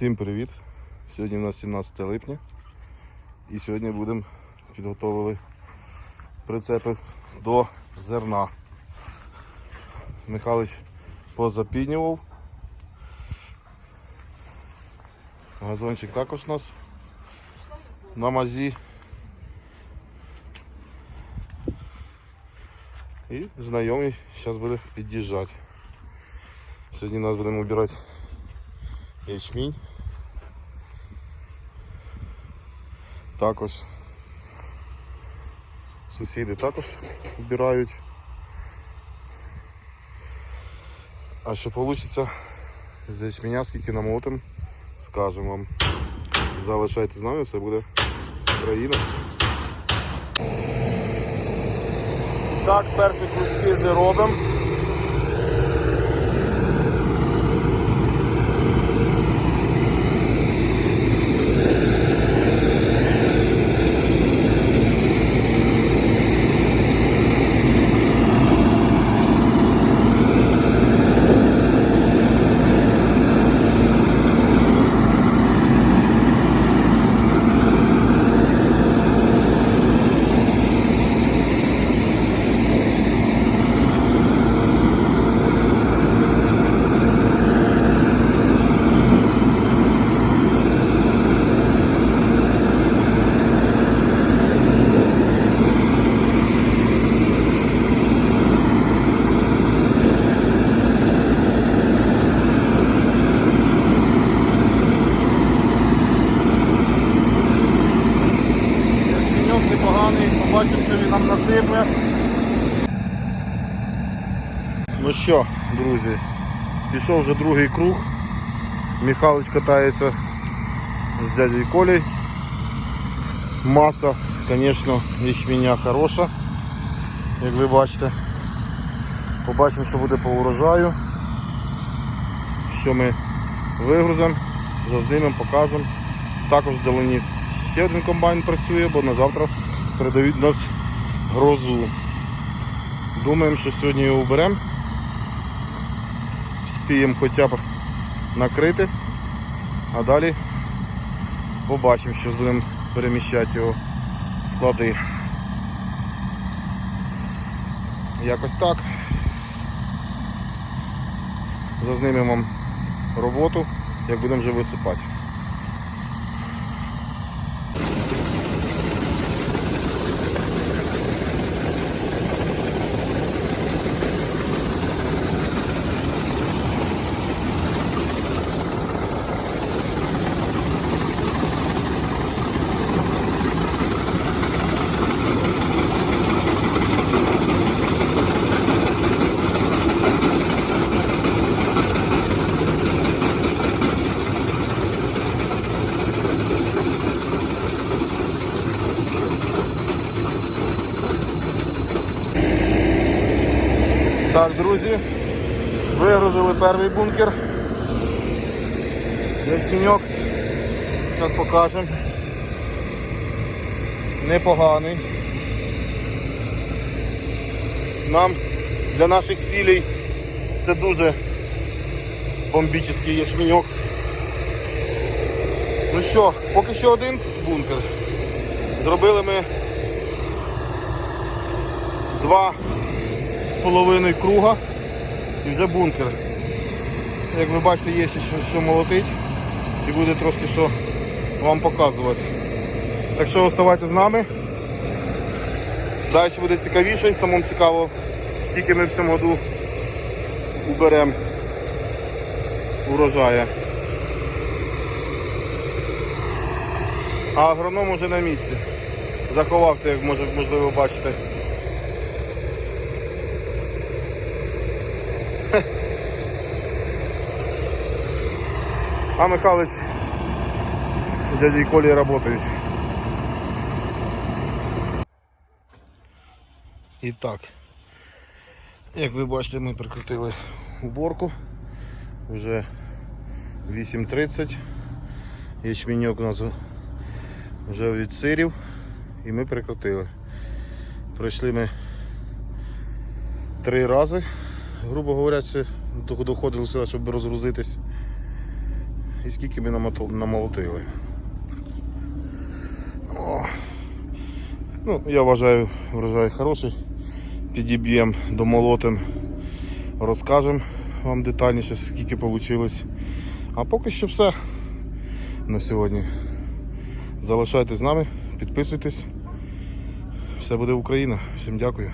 Всім привіт! Сьогодні у нас 17 липня і сьогодні будемо підготовили прицепи до зерна. Михайлович позапінював. Газончик також у нас на мазі. І знайомий зараз буде під'їжджати. Сьогодні нас будемо вибирати ячмінь. Також сусіди також вбирають. А що вийде з ячменя, скільки намотим, скажемо вам. Залишайтесь з нами, все буде Україна. Так, перші кружки вже. Непоганий, побачимо, що він нам насипе. Ну що, друзі, пішов вже другий круг. Михайлович катається з дядей Колей. Маса, звісно, ячменя хороша, як ви бачите. Побачимо, що буде по урожаю. Що ми вигрузимо, зазнімемо, покажемо. Також вдалині ще один комбайн працює, бо на завтра передають нас грозу. Думаємо, що сьогодні його уберемо. Спіємо хоча б накрити, а далі побачимо, що будемо переміщати його склади. Якось так. Зазнімемо роботу, як будемо вже висипати. Так, друзі, вигрузили перший бункер. Ясніньок, як покажемо. Непоганий. Нам для наших цілей це дуже бомбічний ячменьок. Ну що, поки що один бункер. Зробили ми два з половиною круга і вже бункер. Як ви бачите, є ще що, молотить і буде трошки що вам показувати. Так що оставайтесь з нами. Далі буде цікавіше і самому цікаво, скільки ми в цьому году уберемо урожая. А агроном уже на місці. Заховався, як можливо бачите. А Михайлович с дядей Колей работают. І так, як ви бачите, ми прикрутили уборку. Вже 8.30. Ячменьок у нас вже відсирів і ми прикрутили. Пройшли ми три рази, грубо говоря, доходили сюди, щоб розгрузитись. І скільки ми намолотили. О. Ну, я вважаю, врожай хороший. Підіб'ємо, домолотим, розкажемо вам детальніше, скільки вийшло. А поки що все на сьогодні. Залишайтесь з нами, підписуйтесь. Все буде Україна. Всім дякую.